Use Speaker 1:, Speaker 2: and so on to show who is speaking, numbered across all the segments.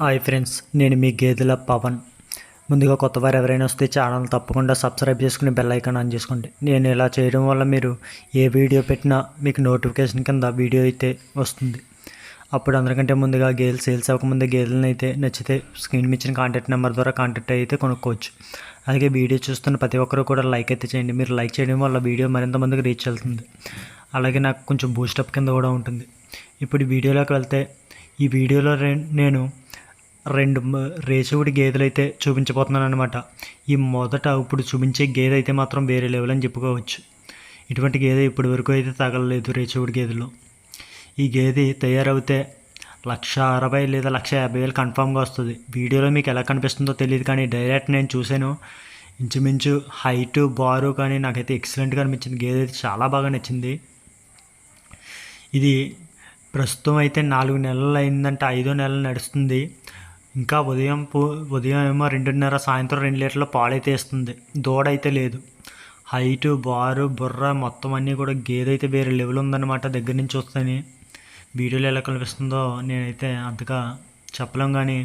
Speaker 1: Hi friends నేను మీ గేదెల పవన్. ముందుగా కొత్త వారు ఎవరైనా వస్తే ఛానల్ తప్పకుండా సబ్స్క్రైబ్ చేసుకుని బెల్ ఐకాన్ ఆన్ చేసుకోండి. నేను ఇలా చేయడం వల్ల మీరు ఏ వీడియో పెట్టినా మీకు నోటిఫికేషన్ కింద వీడియో అయితే వస్తుంది. అప్పుడు అందరికంటే ముందుగా గేదెలు సేల్స్ అవ్వకముందే గేదెలను అయితే నచ్చితే స్క్రీన్ ఇచ్చిన కాంటాక్ట్ నెంబర్ ద్వారా కాంటాక్ట్ అయితే కొనుక్కోవచ్చు. అలాగే వీడియో చూస్తున్న ప్రతి ఒక్కరు కూడా లైక్ అయితే చేయండి. మీరు లైక్ చేయడం వల్ల వీడియో మరింత మందికి రీచ్ వెళ్తుంది. అలాగే నాకు కొంచెం బూస్టప్ కింద కూడా ఉంటుంది. ఇప్పుడు వీడియోలోకి వెళ్తే ఈ వీడియోలో నేను రెండు మ- గేదెలు అయితే చూపించబోతున్నాను అనమాట ఈ మొదట ఇప్పుడు చూపించే గేదె అయితే మాత్రం వేరే లెవెల్ అని చెప్పుకోవచ్చు. ఇటువంటి గేదె ఇప్పటి వరకు అయితే తగలలేదు రేసుగుడి గేదెలో. ఈ గేదె తయారవుతే లక్ష అరవై లేదా లక్ష యాభై వేలు కన్ఫామ్గా వస్తుంది. వీడియోలో మీకు ఎలా కనిపిస్తుందో తెలియదు కానీ డైరెక్ట్ నేను చూశాను. ఇంచుమించు హైటు బారు కానీ నాకైతే ఎక్సలెంట్గా అనిపించింది. గేదె అయితే చాలా బాగా నచ్చింది. ఇది ప్రస్తుతం అయితే నాలుగు నెలలు అయిందంటే ఐదో నెలలు నడుస్తుంది. ఇంకా ఉదయం పూ ఉదయం ఏమో రెండున్నర సాయంత్రం రెండు లీటర్ల పాలైతే ఇస్తుంది దూడ అయితే లేదు. హైటు బారు బుర్ర మొత్తం అన్నీ కూడా గేదె అయితే వేరే లెవెల్ ఉందన్నమాట దగ్గర నుంచి చూస్తేనే వీడియోలో ఎలా కనిపిస్తుందో నేనైతే అంతగా చెప్పలేం కానీ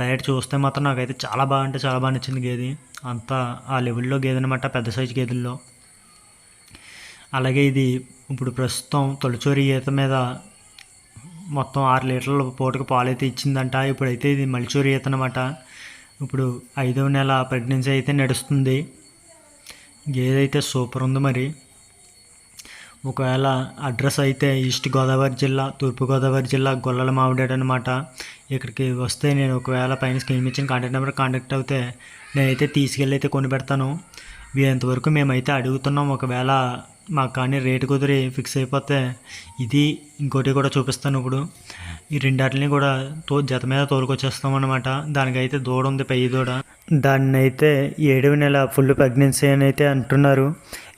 Speaker 1: డైరెక్ట్ చూస్తే మాత్రం నాకైతే చాలా బాగా అంటే చాలా బాగా నచ్చింది గేదె. అంత ఆ లెవెల్లో గేదె అనమాట పెద్ద సైజు గేదెల్లో. అలాగే ఇది ఇప్పుడు ప్రస్తుతం తొలిచూరి ఈత మీద మొత్తం ఆరు లీటర్ల పూటకు పాలు అయితే ఇచ్చిందంట. ఇప్పుడైతే ఇది మలిచూరి ఈత అనమాట ఇప్పుడు ఐదవ నెల ప్రెగ్నెన్సీ అయితే నడుస్తుంది. గేదె అయితే సూపర్ ఉంది మరి. ఒకవేళ అడ్రస్ అయితే ఈస్ట్ గోదావరి జిల్లా తూర్పుగోదావరి జిల్లా గొల్లల మామిడాడు అనమాట ఇక్కడికి వస్తే నేను ఒకవేళ పైన స్క్రీన్ ఇచ్చిన కాంటాక్ట్ నెంబర్ కాంటాక్ట్ అవుతే నేనైతే తీసుకెళ్ళి అయితే కొని పెడతాను. వీరంతవరకు మేమైతే అడుగుతున్నాం. ఒకవేళ మాకు కానీ రేటు కుదిరి ఫిక్స్ అయిపోతే ఇది ఇంకోటి కూడా చూపిస్తాను ఇప్పుడు. ఈ రెండాటిని కూడా తో జత మీద తోలుకొచ్చేస్తాం అనమాట దానికైతే దూడ ఉంది పెయ్యి దూడ. దాన్ని అయితే ఏడవ నెల ఫుల్ ప్రెగ్నెన్సీ అని అయితే అంటున్నారు.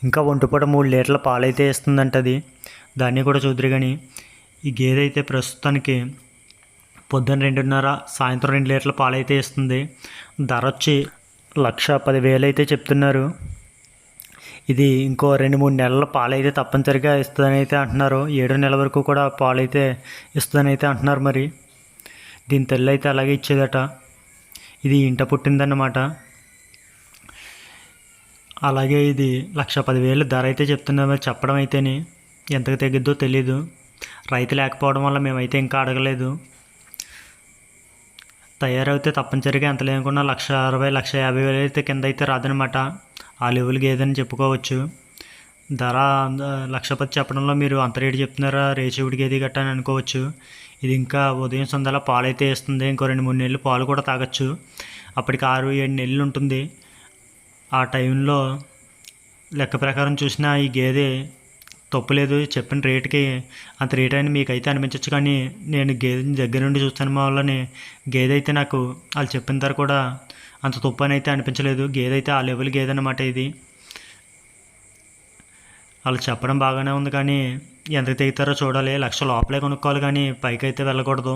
Speaker 1: ఇంకా ఒంటిపూట మూడు లీటర్ల పాలైతే ఇస్తుందంట అది దాన్ని కూడా చూద్దరు కానీ ఈ గేదె అయితే ప్రస్తుతానికి పొద్దున్న రెండున్నర సాయంత్రం రెండు లీటర్ల పాలైతే ఇస్తుంది ధర వచ్చి లక్ష పదివేలు అయితే చెప్తున్నారు. ఇది ఇంకో రెండు మూడు నెలల పాలైతే తప్పనిసరిగా ఇస్తుందని అయితే అంటున్నారు. ఏడో నెల వరకు కూడా పాలైతే ఇస్తుందని అయితే అంటున్నారు మరి. దీని తల్లి అయితే అలాగే ఇచ్చేదట. ఇది ఇంట పుట్టిందన్నమాట. అలాగే ఇది లక్ష పదివేలు ధర అయితే చెప్తున్నా మరి చెప్పడం అయితేనే. ఎంతకు తగ్గిద్దో తెలీదు. రైతు లేకపోవడం వల్ల మేమైతే ఇంకా అడగలేదు. తయారైతే తప్పనిసరిగా ఎంత లేకుండా లక్ష అరవై లక్ష యాభై వేలు అయితే కింద అయితే రాదనమాట ఆ లెవెల్ గేదని చెప్పుకోవచ్చు. ధర లక్షపతి చెప్పడంలో మీరు అంత రేటు చెప్తున్నారా? రేచివుడి గేది గట్ట అని అనుకోవచ్చు. ఇది ఇంకా ఉదయం సందల పాలు అయితే ఇస్తుంది ఇంకో రెండు మూడు నెలలు పాలు కూడా తాగొచ్చు. అప్పటికి ఆరు ఏడు నెలలు ఉంటుంది. ఆ టైంలో లెక్క ప్రకారం చూసినా ఈ గేదె తప్పులేదు చెప్పిన రేటుకి అంత రేట్ అని మీకు అయితే అనిపించవచ్చు కానీ నేను గేదెని దగ్గర నుండి చూస్తాను మా గేదె అయితే నాకు వాళ్ళు చెప్పిన ధర కూడా అంత తుప్పనైతే అని అయితే అనిపించలేదు. గేదె అయితే ఆ లెవెల్ గేదె అనమాట ఇది. వాళ్ళు చెప్పడం బాగానే ఉంది కానీ ఎంత తెగుతారో చూడాలి. లక్ష లోపలే కొనుక్కోవాలి కానీ పైకి అయితే వెళ్ళకూడదు.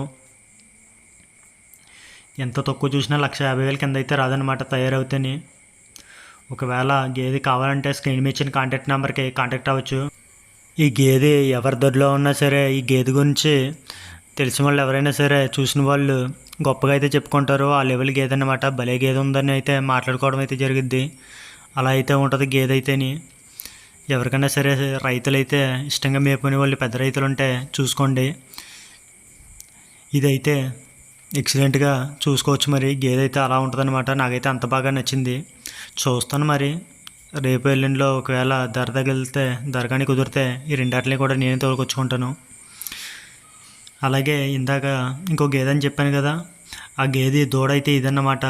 Speaker 1: ఎంత తక్కువ చూసినా లక్ష యాభై వేల కింద అయితే రాదనమాట తయారవుతాయి ఒకవేళ గేదె కావాలంటే స్క్రీన్ మీద ఇచ్చిన కాంటాక్ట్ నెంబర్కి కాంటాక్ట్ అవ్వచ్చు. ఈ గేదె ఎవరి దొడ్లో ఉన్నా సరే ఈ గేదె గురించి తెలిసిన వాళ్ళు ఎవరైనా సరే చూసిన వాళ్ళు గొప్పగా అయితే చెప్పుకుంటారు. ఆ లెవెల్ గేదె అనమాట భలే గేదె ఉందని అయితే మాట్లాడుకోవడం అయితే జరిగిద్ది. అలా అయితే ఉంటుంది గేదె అయితేని. ఎవరికైనా సరే రైతులైతే ఇష్టంగా మేపుకునే వాళ్ళు పెద్ద రైతులు ఉంటే చూసుకోండి. ఇదైతే ఎక్సలెంట్గా చూసుకోవచ్చు మరి. గేదె అయితే అలా ఉంటుందన్నమాట. నాకైతే అంత బాగా నచ్చింది. చూస్తాను మరి. రేపు ఎల్లుండిలో ఒకవేళ ధర తగిలితే ధర కానీ కుదిరితే ఈ రెండాటిని కూడా నేనే తోలుకొచ్చుకుంటాను. అలాగే ఇందాక ఇంకో గేదె అని చెప్పాను కదా ఆ గేదె దూడ అయితే ఇదన్నమాట.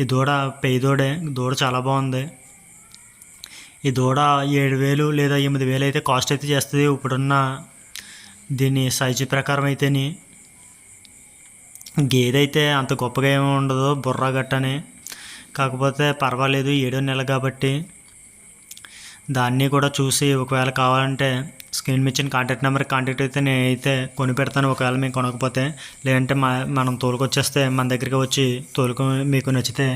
Speaker 1: ఈ దూడ పెయి దూడే దూడ చాలా బాగుంది. ఈ దూడ ఏడు వేలు లేదా ఎనిమిది వేలు అయితే కాస్ట్ అయితే చేస్తుంది ఇప్పుడున్న దీని సైజు ప్రకారం అయితేని. గేదె అయితే అంత గొప్పగా ఏమి ఉండదు బుర్ర గట్టని. కాకపోతే పర్వాలేదు ఏడో నెల కాబట్టి దాన్ని కూడా చూసి ఒకవేళ కావాలంటే స్క్రీన్ మీద ఇచ్చిన కాంటాక్ట్ నెంబర్ కాంటాక్ట్ అయితే నేనైతే కొని పెడతాను ఒకవేళ మేము కొనకపోతే లేదంటే మా మనం తోలుకొచ్చేస్తే మన దగ్గరికి వచ్చి తోలుకు మీకు నచ్చితే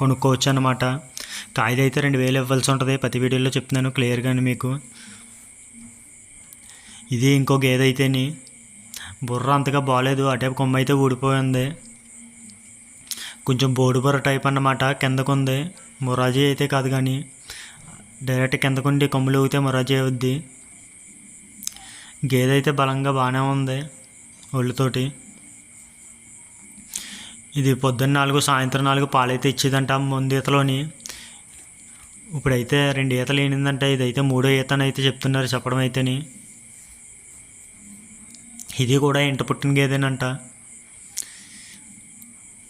Speaker 1: కొనుక్కోవచ్చు అనమాట కాయిద అయితే రెండు వేలు ఇవ్వాల్సి ఉంటుంది. ప్రతి వీడియోలో చెప్తున్నాను క్లియర్గాని మీకు. ఇది ఇంకో గేదె అయితేని. బుర్ర అంతగా బాగాలేదు అటే కొమ్మ అయితే ఊడిపోయింది కొంచెం బోడుబొర టైప్ అన్నమాట. కిందకు ఉంది. మొరాజీ అయితే కాదు కానీ డైరెక్ట్ కిందకుండి కొమ్ములు ఊగితే మొరాజీ అవుద్ది. గేదె అయితే బలంగా బాగానే ఉంది ఒళ్ళుతోటి. ఇది పొద్దున్న నాలుగు సాయంత్రం నాలుగు పాలైతే ఇచ్చేదంట ముందు ఈతలోని. ఇప్పుడైతే రెండు ఈతలు ఈనిందంట ఇదైతే మూడో ఈతనైతే చెప్తున్నారు చెప్పడం అయితేని. ఇది కూడా ఇంట పుట్టిన గేదెనంట.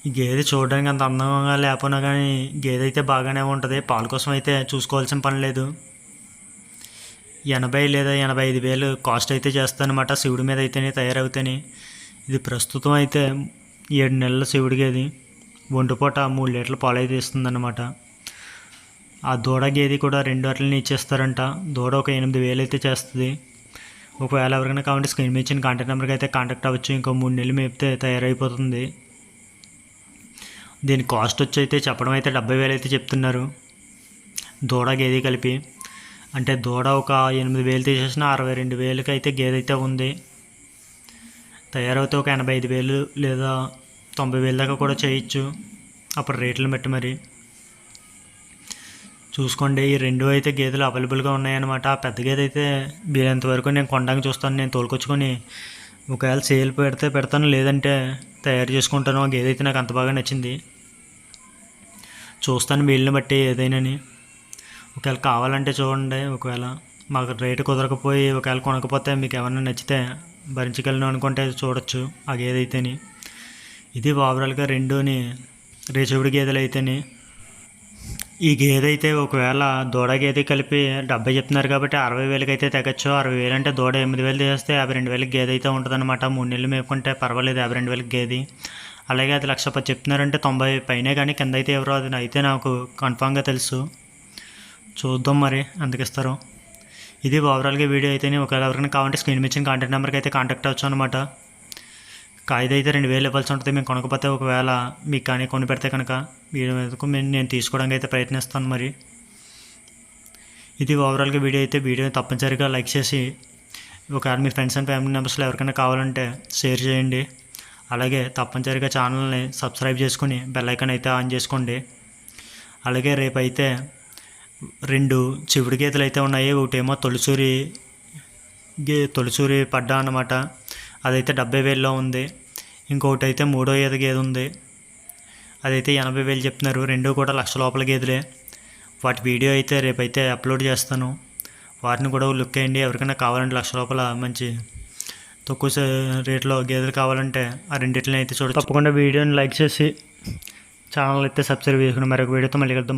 Speaker 1: ఈ గేదె చూడడానికి అంత అందంగా లేకపోయినా కానీ గేదె అయితే బాగానే ఉంటుంది. పాల కోసం అయితే చూసుకోవాల్సిన పని లేదు. ఎనభై లేదా ఎనభై ఐదు వేలు కాస్ట్ అయితే చేస్తానమాట. శివుడి మీద అయితేనే తయారవుతాయి ఇది ప్రస్తుతం అయితే ఏడు నెలల శివుడికి అది. ఒంటిపూట మూడు లీటర్ల పాలు అయితే ఇస్తుందన్నమాట. ఆ దూడ గేది కూడా రెండు అట్లని ఇచ్చేస్తారంట. దూడ ఒక ఎనిమిది వేలు అయితే చేస్తుంది. ఒకవేళ ఎవరికైనా కావాలంటే స్క్రీన్ మీద ఇచ్చిన కాంటాక్ట్ నెంబర్కి అయితే కాంటాక్ట్ అవ్వచ్చు. ఇంకో మూడు నెలలు మేపితే తయారైపోతుంది. దీని కాస్ట్ వచ్చి అయితే చెప్పడం అయితే డెబ్బై వేలు అయితే చెప్తున్నారు. దూడ గేది కలిపి అంటే దూడ ఒక ఎనిమిది వేలు తీసేసిన అరవై రెండు వేలకి అయితే గేదె అయితే ఉంది. తయారైతే ఒక ఎనభై ఐదు వేలు లేదా తొంభై వేలు దాకా కూడా చేయొచ్చు. అప్పుడు రేట్లు బట్టి మరి. చూసుకోండి ఈ రెండు అయితే గేదెలు అవైలబుల్గా ఉన్నాయన్నమాట. ఆ పెద్ద గేదె అయితే వీలంత వరకు నేను కొండానికి చూస్తాను. నేను తోలుకొచ్చుకొని ఒకవేళ సేల్ పెడితే పెడతాను లేదంటే తయారు చేసుకుంటాను. ఆ గేదె అయితే నాకు అంత బాగా నచ్చింది. చూస్తాను వీళ్ళని బట్టి ఏదైనాని. ఒకవేళ కావాలంటే చూడండి ఒకవేళ మాకు రేటు కుదరకపోయి ఒకవేళ కొనకపోతే మీకు ఏమన్నా నచ్చితే భరించగలను అనుకుంటే చూడొచ్చు ఆ గేదె అయితేని ఇది ఓవరాల్గా రెండుని రేచవుడి గేదెలు అయితేని ఈ గేదె అయితే ఒకవేళ దూడ గేదె కలిపి డెబ్బై చెప్తున్నారు కాబట్టి అరవై వేలకి అయితే తెగచ్చు. అరవై వేలు అంటే దూడ ఎనిమిది వేలు తీసేస్తే యాభై రెండు వేలకి గేదె అయితే ఉంటుందన్నమాట. మూడు నెలలు మేపుకుంటే పర్వాలేదు యాభై రెండు వేలకి గేది. అలాగే అది లక్ష పది చెప్తున్నారంటే తొంభై పైనే కానీ కింద అయితే ఎవరో అది అయితే నాకు కన్ఫామ్గా తెలుసు. చూద్దాం మరి అందుకు ఇస్తారు. ఇది ఓవరాల్గా వీడియో అయితేనే ఒకవేళ ఎవరికైనా కావాలంటే స్క్రీన్ మీద కాంటాక్ట్ నెంబర్కి అయితే కాంటాక్ట్ అవ్వచ్చు అనమాట కాయిద అయితే రెండు వేలు ఇవ్వాల్సి ఉంటుంది మేము కొనకపోతే ఒకవేళ మీకు కానీ కొని పెడితే కనుక వీడియో మీదకు మేము నేను తీసుకోవడానికి అయితే ప్రయత్నిస్తాను మరి. ఇది ఓవరాల్గా వీడియో అయితే వీడియో తప్పనిసరిగా లైక్ చేసి ఒకవేళ మీ ఫ్రెండ్స్ అండ్ ఫ్యామిలీ మెంబర్స్లో ఎవరికైనా కావాలంటే షేర్ చేయండి. అలాగే తప్పనిసరిగా ఛానల్ని సబ్స్క్రైబ్ చేసుకుని బెల్ ఐకాన్ అయితే ఆన్ చేసుకోండి. అలాగే రేపైతే రెండు చివుడు గీతలు అయితే ఉన్నాయి. ఒకటేమో తొలిసూరి గే తొలిసూరి పడ్డా అన్నమాట. అదైతే డెబ్బై వేల్లో ఉంది. ఇంకొకటి అయితే మూడో ఈత గేదె ఉంది. అదైతే ఎనభై వేలు చెప్తున్నారు. రెండు కూడా లక్ష లోపల గేదెలే వాటి వీడియో అయితే రేపైతే అప్లోడ్ చేస్తాను. వాటిని కూడా లుక్ వేయండి. ఎవరికైనా కావాలంటే లక్ష లోపల మంచి తక్కువ రేట్లో గేదెలు కావాలంటే ఆ రెండిట్లని అయితే చూడ తప్పకుండా వీడియోని లైక్ చేసి ఛానల్ అయితే సబ్స్క్రైబ్ చేసుకుని మరొక వీడియోతో మళ్ళీ కలుద్దాం.